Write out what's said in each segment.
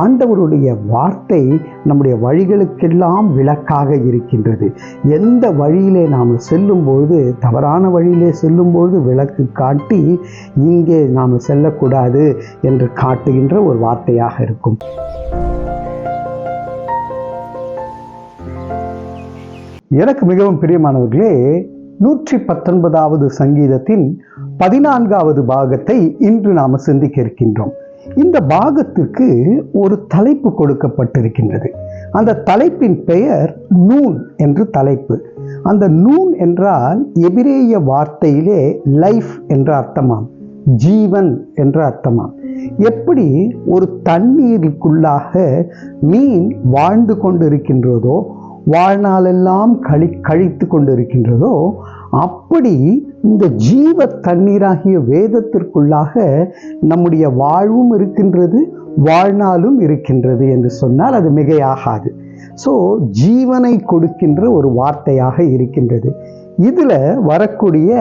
ஆண்டவருடைய வார்த்தை நம்முடைய வழிகளுக்கெல்லாம் விளக்காக இருக்கின்றது. எந்த வழியிலே நாம் செல்லும்பொழுது தவறான வழியிலே செல்லும்பொழுது விளக்கு காட்டி இங்கே நாம் செல்லக்கூடாது என்று காட்டுகின்ற ஒரு வார்த்தையாக இருக்கும். எனக்கு மிகவும் பிரியமானவர்களே நூற்றி பத்தொன்பதாவது சங்கீதத்தின் பதினான்காவது பாகத்தை இன்று நாம் சிந்திக்க இருக்கின்றோம். இந்த பாகத்திற்கு ஒரு தலைப்பு கொடுக்கப்பட்டிருக்கின்றது. அந்த தலைப்பின் பெயர் நூன் என்று தலைப்பு. அந்த நூன் என்றால் எபிரேய வார்த்தையிலே லைஃப் என்ற அர்த்தமாம். ஜீவன் என்ற அர்த்தமாம். எப்படி ஒரு தண்ணீருக்குள்ளாக மீன் வாழ்ந்து கொண்டிருக்கின்றதோ வாழ்நாளெல்லாம் கழி கழித்து கொண்டிருக்கின்றதோ அப்படி இந்த ஜீவ தண்ணீராகிய வேதத்திற்குள்ளாக நம்முடைய வாழ்வும் இருக்கின்றது வாழ்நாளும் இருக்கின்றது என்று சொன்னால் அது மிகையாகாது. ஸோ ஜீவனை கொடுக்கின்ற ஒரு வார்த்தையாக இருக்கின்றது. இதில் வரக்கூடிய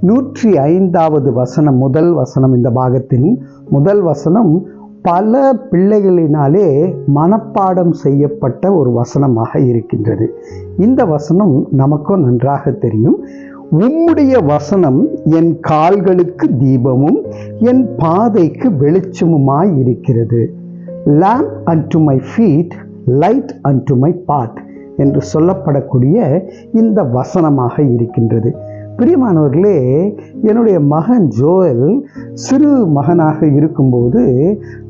நூற்றி ஐந்தாவது வசனம் முதல் வசனம் இந்த பாகத்தின் முதல் வசனம் பல பிள்ளைகளினாலே மனப்பாடம் செய்யப்பட்ட ஒரு வசனமாக இருக்கின்றது. இந்த வசனம் நமக்கும் நன்றாக தெரியும். உம்முடைய வசனம் என் கால்களுக்கு தீபமும் என் பாதைக்கு வெளிச்சமுமாய் இருக்கிறது. Lamp and my feet light and my path என்று சொல்லப்படக்கூடிய இந்த வசனமாக இருக்கின்றது. பிரியமானவர்களே என்னுடைய மகன் ஜோயல் சிறு மகனாக இருக்கும்போது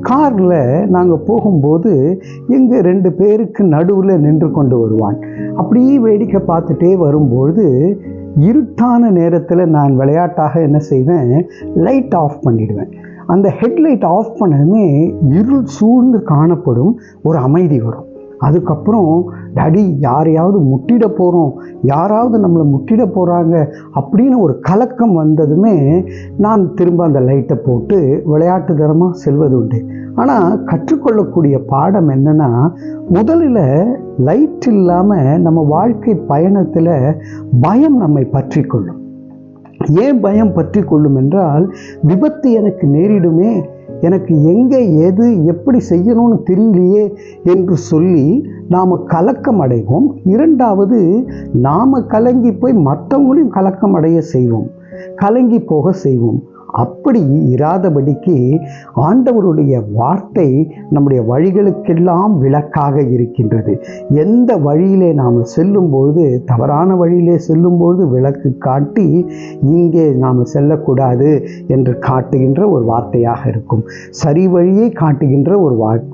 காரில் நாங்கள் போகும்போது எங்கள் ரெண்டு பேருக்கு நடுவில் நின்று கொண்டு வருவான். அப்படியே வேடிக்கை பார்த்துட்டே வரும்போது இருட்டான நேரத்தில் நான் விளையாட்டாக என்ன செய்வேன்? லைட் ஆஃப் பண்ணிடுவேன். அந்த ஹெட்லைட் ஆஃப் பண்ணதுமே இருள் சூழ்ந்து காணப்படும் ஒரு அமைதி வரும். அதுக்கப்புறம் டாடி யாரையாவது முட்டிட போகிறோம் யாராவது நம்மளை முட்டிட போகிறாங்க அப்படின்னு ஒரு கலக்கம் வந்ததுமே நான் திரும்ப அந்த லைட்டை போட்டு விளையாட்டு தரமாக செல்வது உண்டு. ஆனால் கற்றுக்கொள்ளக்கூடிய பாடம் என்னென்னா முதலில் லைட் இல்லாமல் நம்ம வாழ்க்கை பயணத்தில் பயம் நம்மை பற்றி கொள்ளும் ஏன் பயம் பற்றி கொள்ளும் என்றால் விபத்து எனக்கு நேரிடுமே எனக்கு எங்கே எது எப்படி செய்யணும்னு தெரியலையே என்று சொல்லி நாம் கலக்கம் அடைவோம். இரண்டாவது நாம் கலங்கி போய் மற்றவங்களையும் கலக்கம் அடைய செய்வோம். கலங்கி போக செய்வோம். அப்படி இராதபடிக்கு ஆண்டவருடைய வார்த்தை நம்முடைய வழிகளுக்கெல்லாம் விளக்காக இருக்கின்றது. எந்த வழியிலே நாம் செல்லும்பொழுது தவறான வழியிலே செல்லும்பொழுது விளக்கு காட்டி இங்கே நாம் செல்லக்கூடாது என்று காட்டுகின்ற ஒரு வார்த்தையாக இருக்கும். சரி வழியை காட்டுகின்ற ஒரு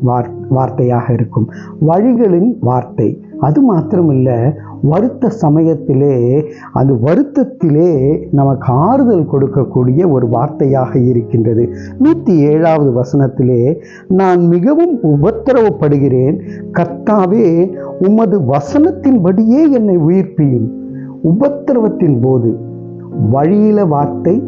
வார்த்தையாக இருக்கும். வழிகளின் வார்த்தை. அது மாத்திரமில்ல வருத்த சமயத்திலே அந்த வருத்தத்திலே நமக்கு ஆறுதல் கொடுக்கக்கூடிய ஒரு வார்த்தையாக இருக்கின்றது. நூற்றி ஏழாவது வசனத்திலே நான் மிகவும் உபத்திரவப்படுகிறேன். கர்த்தாவே உமது வசனத்தின்படியே என்னை உயிர்ப்பியும். உபத்திரவத்தின் போது வழியில வார்த்தை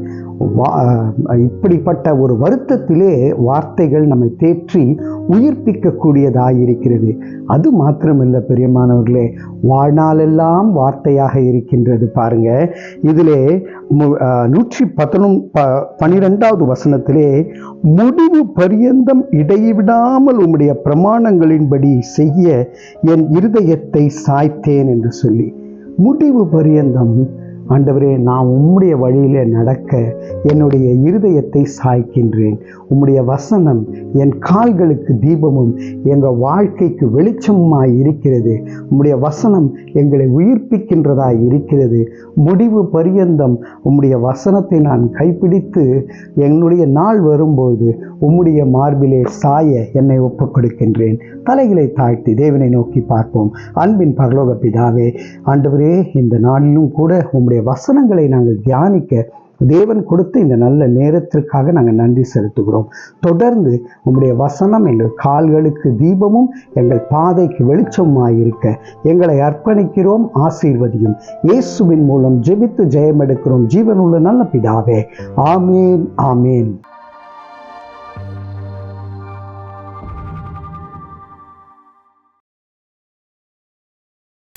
இப்படிப்பட்ட ஒரு வருத்தத்திலே வார்த்தைகள் நம்மை தேற்றி உயிர்ப்பிக்கக்கூடியதாக இருக்கிறது அது மாத்திரமில்லை பெரியமானவர்களே வாழ்நாளெல்லாம் வார்த்தையாக இருக்கின்றது பாருங்க. இதிலே மு- நூற்றி பதினொன் ப பனிரெண்டாவது வசனத்திலே முடிவு பரியந்தம் இடைவிடாமல் உம்முடைய பிரமாணங்களின்படி செய்ய என் இருதயத்தை சாய்த்தேன் என்று சொல்லி. முடிவு பரியந்தம் ஆண்டவரே நான் உம்முடைய வழியிலே நடக்க என்னுடைய இருதயத்தை சாய்க்கின்றேன். உம்முடைய வசனம் என் கால்களுக்கு தீபமும் எங்கள் வாழ்க்கைக்கு வெளிச்சமுமாய் இருக்கிறது. உம்முடைய வசனம் எங்களை உயிர்ப்பிக்கின்றதாய் இருக்கிறது. முடிவு பரியந்தம் உம்முடைய வசனத்தை நான் கைப்பிடித்து என்னுடைய நாள் வரும்போது உம்முடைய மார்பிலே சாய என்னை ஒப்புக் கொடுக்கின்றேன் தலைகளை தாழ்த்தி தேவனை நோக்கி பார்ப்போம். அன்பின் பரலோக பிதாவே ஆண்டவரே இந்த நாளிலும் கூட உம்முடைய அவருடைய வசனங்களை நாங்கள் தியானிக்க தேவன் கொடுத்த இந்த நல்ல நேரத்திற்காக நாங்கள் நன்றி செலுத்துகிறோம். தொடர்ந்து உங்களுடைய வசனம் எங்கள் கால்களுக்கு தீபமும் எங்கள் பாதைக்கு வெளிச்சமாயிருக்க எங்களை அர்ப்பணிக்கிறோம் ஆசீர்வதியும். இயேசுவின் மூலம் ஜெபித்து ஜெயம் எடுக்கிறோம் ஜீவனுள்ள நல்ல பிதாவே. ஆமேன் ஆமேன்.